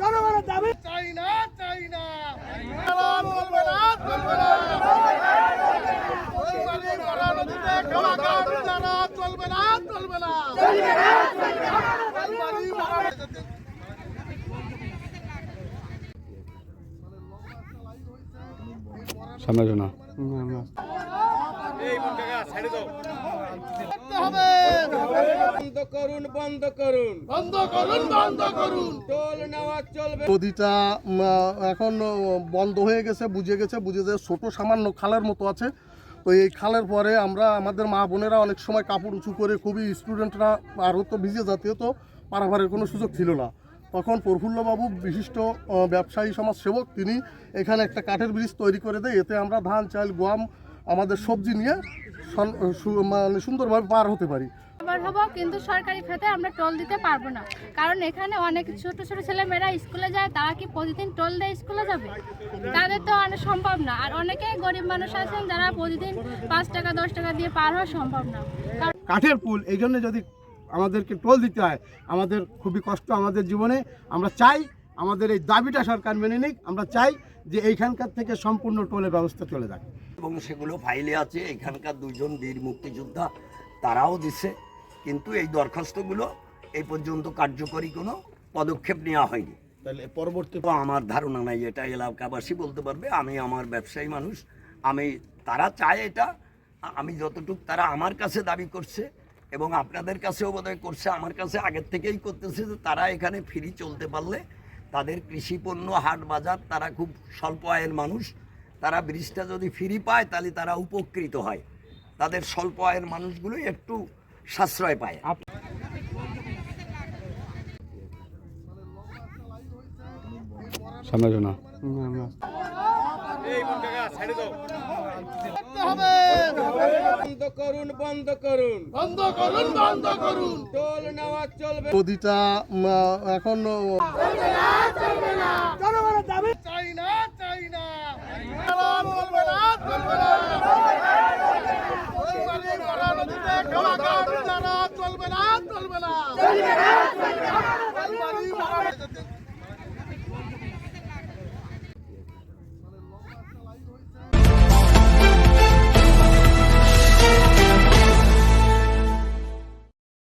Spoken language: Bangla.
জনগণের দাবি চাই না। চাই না চলবে না চলবে না ওইখানে গড়া নদীতে খাওয়া খাওয়া যারা চলবে না চলবে না বাড়ি ভাড়া যেতে- সামনে না করতে হবে বন্ধ করুন বন্ধ করুন। বন্ধ করুন বন্ধ করুন। টোল নেওয়া চলবে। নদীটা এখন বন্ধ হয়ে গেছে বুঝে গেছে বুঝে যে ছোট সামান্য খালের মতো আছে। তো এই খালের পরে আমরা আমাদের মা বোনেরা অনেক সময় কাপড় উঁচু করে খুবই স্টুডেন্টরা আর তো ভিজে জাতীয় তো পারাভারের কোনো সুযোগ ছিল না। তখন প্রফুল্লবাবু বিশিষ্ট ব্যবসায়ী সমাজ সেবক তিনি এখানে একটা কাঠের ব্রিজ তৈরি করে দেয়। এতে আমরা ধান চাল গম আমাদের সবজি নিয়ে মানে সুন্দরভাবে পার হতে পারি। হব কিন্তু সরকারি খাতে আমরা টোল দিতে পারব না। কারণ এখানে অনেক ছোট ছোট ছেলে মেয়েরা স্কুলে যায় তারা কি প্রতিদিন টোল দিয়ে স্কুলে যাবে? তাদের তো অনেক সম্ভব না। আর অনেকেই গরিব মানুষ আছেন যারা প্রতিদিন পাঁচ টাকা দশ টাকা দিয়ে পার হওয়া সম্ভব না। কাঠের পুল এই জন্য যদি আমাদেরকে টোল দিতে হয় আমাদের খুবই কষ্ট আমাদের জীবনে। আমরা চাই আমাদের এই দাবিটা সরকার মেনে নিক। আমরা চাই যে এইখানকার থেকে সম্পূর্ণ টোলের ব্যবস্থা চলে যাক। এবং সেগুলো ফাইলে আছে। এখানকার দুজন বীর মুক্তিযোদ্ধা তারাও দিছে। কিন্তু এই দরখাস্তগুলো এই পর্যন্ত কার্যকরী কোনো পদক্ষেপ নেওয়া হয়নি। তাহলে পরবর্তী তো আমার ধারণা নাই এটা এলাকাবাসী বলতে পারবে আমি আমার ব্যবসায়ী মানুষ আমি তারা চায় এটা আমি যতটুকু তারা আমার কাছে দাবি করছে এবং আপনাদের কাছেও বোধহয় করছে আমার কাছে আগের থেকেই করতেছে যে তারা এখানে ফ্রি চলতে পারলে তাদের কৃষি পণ্য হাট বাজার তারা খুব স্বল্প আয়ের মানুষ তারা ব্রিজটা যদি ফ্রি পায় তাহলে তারা উপকৃত হয়। তাদের স্বল্প আয়ের মানুষগুলোই একটু সাশ্রয় পায়। সামনে না। বন্ধ করুন বন্ধ করুন বন্ধ করুন বন্ধ করুন টোল নেওয়া চলবে নদীটা উম, এখন জনগণের முதல்வராக